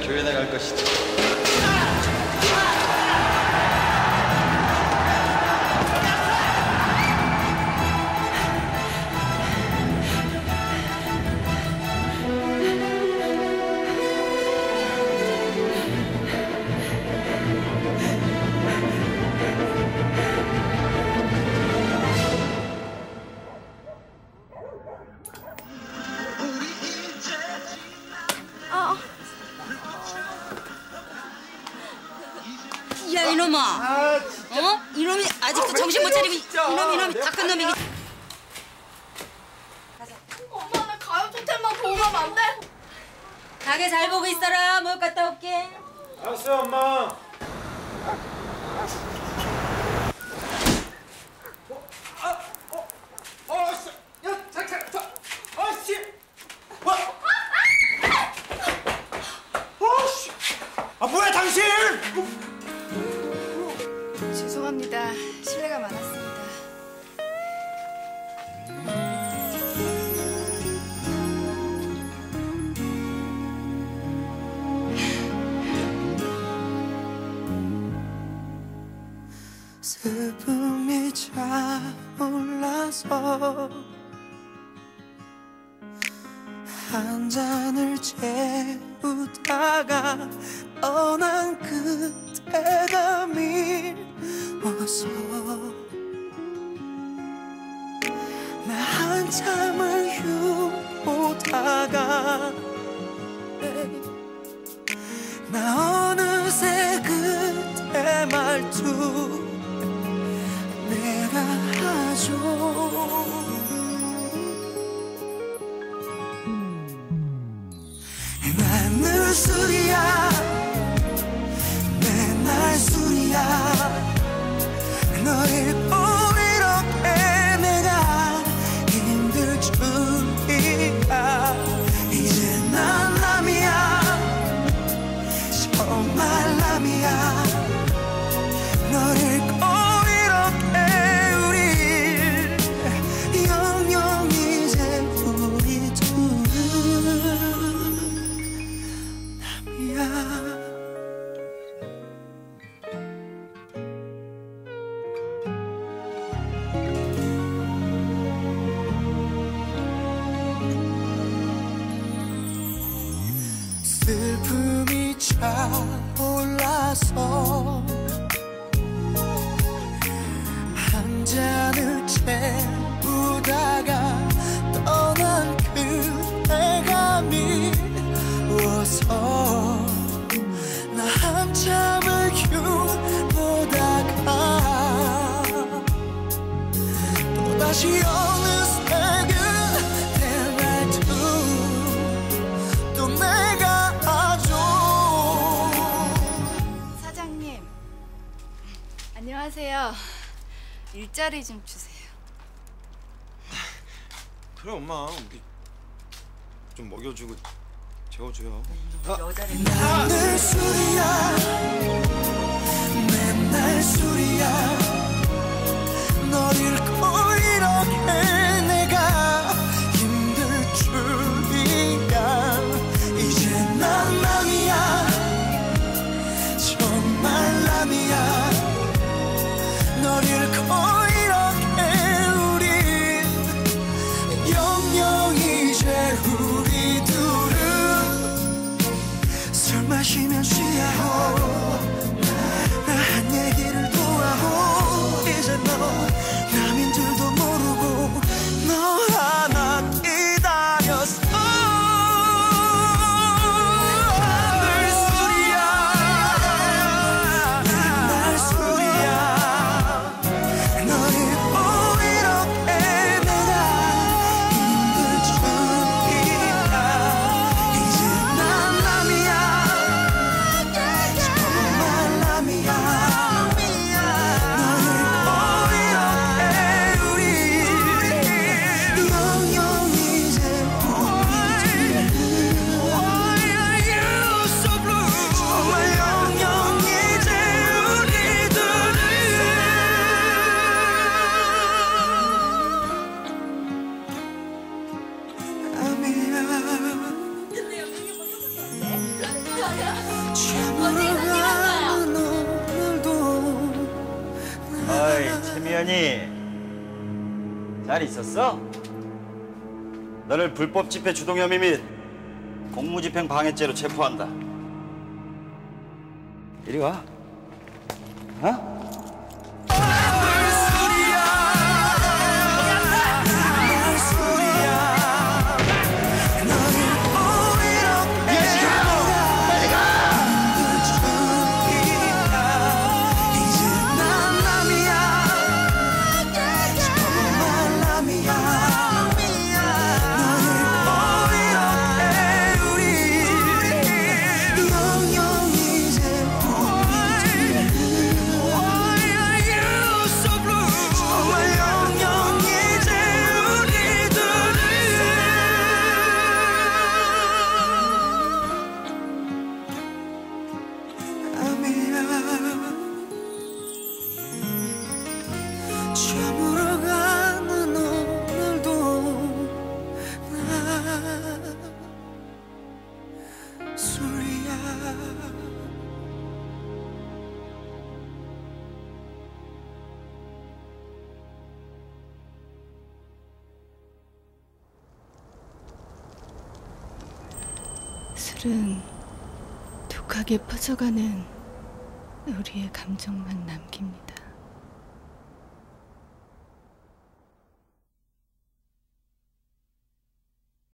교회 나갈 것이다. 놈아 어? 이놈이 아직도 정신 못 차리고 이놈 이놈이 다큰 놈이 엄마 나 가요. 토템만 보고 가면 안 돼? 가게 잘 보고 있어라. 뭘 갔다 올게. 알았어요 엄마 올라서 한 잔을 채우다가 떠난 그때가 미워서 나 한참을 휴보다가 나 어느새 그때 말투 하죠 난늘 술이야. 맨날 술이야. 널 잃고 이렇게 내가 힘들 줄이야. 이제 난 남이야. 정말 남이야. 널잃 차올라서 한 잔을 채우다가 안녕하세요. 일자리 좀 주세요. 그래 엄마 우리 좀 먹여주고 재워줘요 늘 술이야 맨날 술이야 쉬면 쉬야 하고 어이 최미연이 잘 있었어? 너를 불법 집회 주동 혐의 및 공무집행 방해죄로 체포한다. 이리 와. 어? 술은 독하게 퍼져가는 우리의 감정만 남깁니다.